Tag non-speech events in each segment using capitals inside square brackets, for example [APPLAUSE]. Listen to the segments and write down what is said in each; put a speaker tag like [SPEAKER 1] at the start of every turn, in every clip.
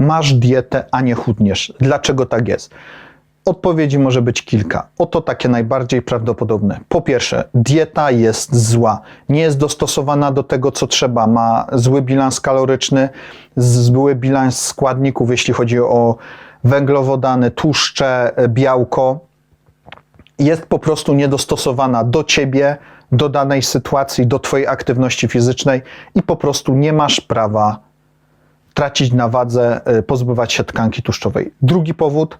[SPEAKER 1] masz dietę, a nie chudniesz. Dlaczego tak jest? Odpowiedzi może być kilka. Oto takie najbardziej prawdopodobne. Po pierwsze, dieta jest zła. Nie jest dostosowana do tego, co trzeba. Ma zły bilans kaloryczny, zły bilans składników, jeśli chodzi o węglowodany, tłuszcze, białko. Jest po prostu niedostosowana do ciebie, do danej sytuacji, do twojej aktywności fizycznej i po prostu nie masz prawa tracić na wadze, y, pozbywać się tkanki tłuszczowej. Drugi powód,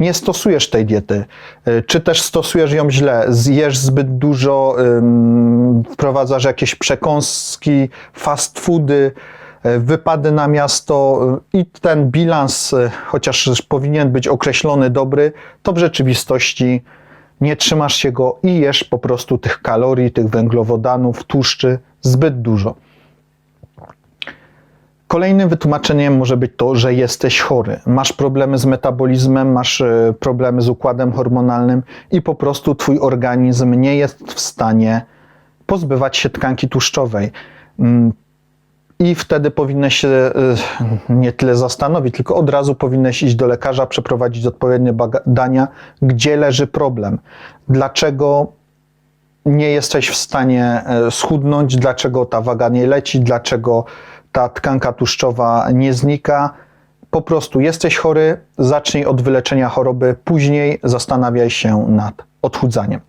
[SPEAKER 1] nie stosujesz tej diety, y, czy też stosujesz ją źle, zjesz zbyt dużo, wprowadzasz jakieś przekąski, fast foody, y, wypady na miasto i ten bilans, chociaż powinien być określony dobry, to w rzeczywistości nie trzymasz się go i jesz po prostu tych kalorii, tych węglowodanów, tłuszczy zbyt dużo. Kolejnym wytłumaczeniem może być to, że jesteś chory, masz problemy z metabolizmem, masz e, problemy z układem hormonalnym i po prostu twój organizm nie jest w stanie pozbywać się tkanki tłuszczowej. Mm, I wtedy powinieneś się e, nie tyle zastanowić, tylko od razu powinieneś iść do lekarza, przeprowadzić odpowiednie badania, gdzie leży problem. Dlaczego nie jesteś w stanie e, schudnąć, dlaczego ta waga nie leci, dlaczego ta tkanka tłuszczowa nie znika. Po prostu jesteś chory, zacznij od wyleczenia choroby, później zastanawiaj się nad odchudzaniem.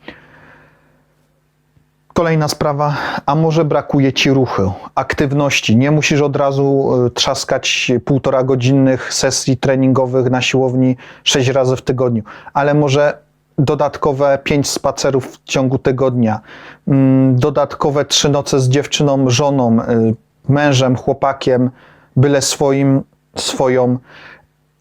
[SPEAKER 1] Kolejna sprawa, a może brakuje ci ruchu, aktywności. Nie musisz od razu y, trzaskać półtora godzinnych sesji treningowych na siłowni sześć razy w tygodniu, ale może dodatkowe pięć spacerów w ciągu tygodnia, mm, dodatkowe trzy noce z dziewczyną, żoną, y, mężem, chłopakiem, byle swoim, swoją.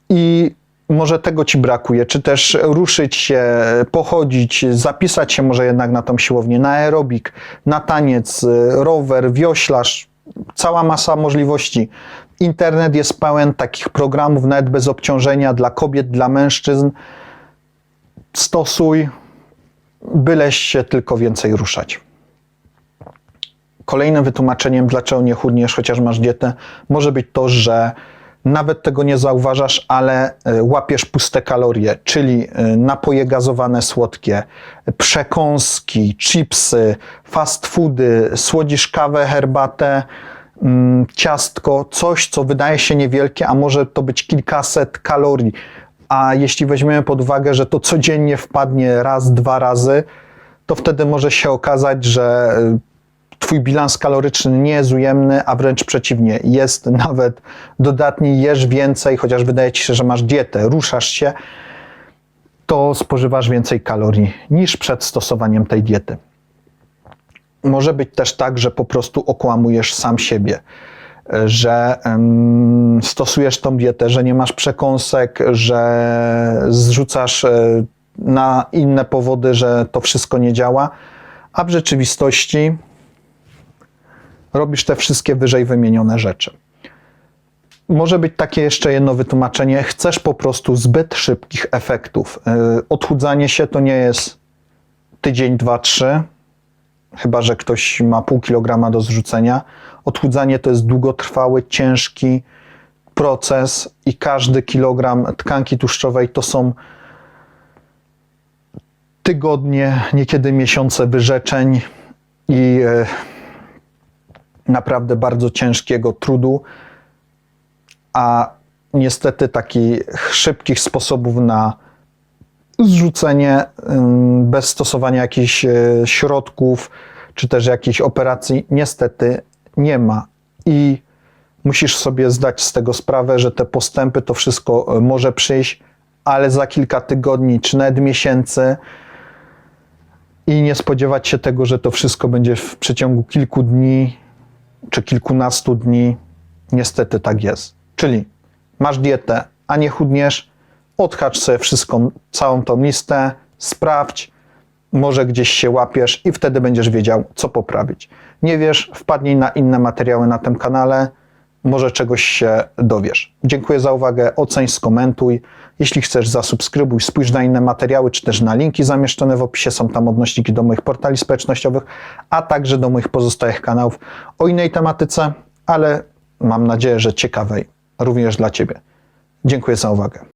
[SPEAKER 1] I może tego ci brakuje, czy też ruszyć się, pochodzić, zapisać się może jednak na tą siłownię, na aerobik, na taniec, rower, wioślarz, cała masa możliwości. Internet jest pełen takich programów, nawet bez obciążenia dla kobiet, dla mężczyzn. Stosuj, byleś się tylko więcej ruszać. Kolejnym wytłumaczeniem, dlaczego nie chudniesz, chociaż masz dietę, może być to, że nawet tego nie zauważasz, ale e, łapiesz puste kalorie, czyli e, napoje gazowane słodkie, przekąski, chipsy, fast foody, słodzisz kawę, herbatę, mm, ciastko, coś, co wydaje się niewielkie, a może to być kilkaset kalorii. A jeśli weźmiemy pod uwagę, że to codziennie wpadnie raz, dwa razy, to wtedy może się okazać, że e, Twój bilans kaloryczny nie jest ujemny, a wręcz przeciwnie, jest [LAUGHS] nawet dodatni, jesz więcej, chociaż wydaje Ci się, że masz dietę, ruszasz się, to spożywasz więcej kalorii niż przed stosowaniem tej diety. Może być też tak, że po prostu okłamujesz sam siebie, że stosujesz tą dietę, że nie masz przekąsek, że zrzucasz e, na inne powody, że to wszystko nie działa, a w rzeczywistości robisz te wszystkie wyżej wymienione rzeczy. Może być takie jeszcze jedno wytłumaczenie: chcesz po prostu zbyt szybkich efektów. Y, odchudzanie się to nie jest tydzień, dwa, trzy, chyba że ktoś ma pół kilograma do zrzucenia. Odchudzanie to jest długotrwały, ciężki proces i każdy kilogram tkanki tłuszczowej to są tygodnie, niekiedy miesiące wyrzeczeń i y, naprawdę bardzo ciężkiego trudu, a niestety takich szybkich sposobów na zrzucenie bez stosowania jakichś e, środków czy też jakichś operacji niestety nie ma. I musisz sobie zdać z tego sprawę, że te postępy to wszystko e, może przyjść, ale za kilka tygodni czy nawet miesięcy i nie spodziewać się tego, że to wszystko będzie w przeciągu kilku dni czy kilkunastu dni. Niestety tak jest. Czyli masz dietę, a nie chudniesz, odhacz sobie wszystką, całą tą listę, sprawdź, może gdzieś się łapiesz i wtedy będziesz wiedział, co poprawić. Nie wiesz, wpadnij na inne materiały na tym kanale, może czegoś się dowiesz. Dziękuję za uwagę, oceń, skomentuj. Jeśli chcesz, zasubskrybuj, spójrz na inne materiały, czy też na linki zamieszczone w opisie. Są tam odnośniki do moich portali społecznościowych, a także do moich pozostałych kanałów o innej tematyce, ale mam nadzieję, że ciekawej również dla Ciebie. Dziękuję za uwagę.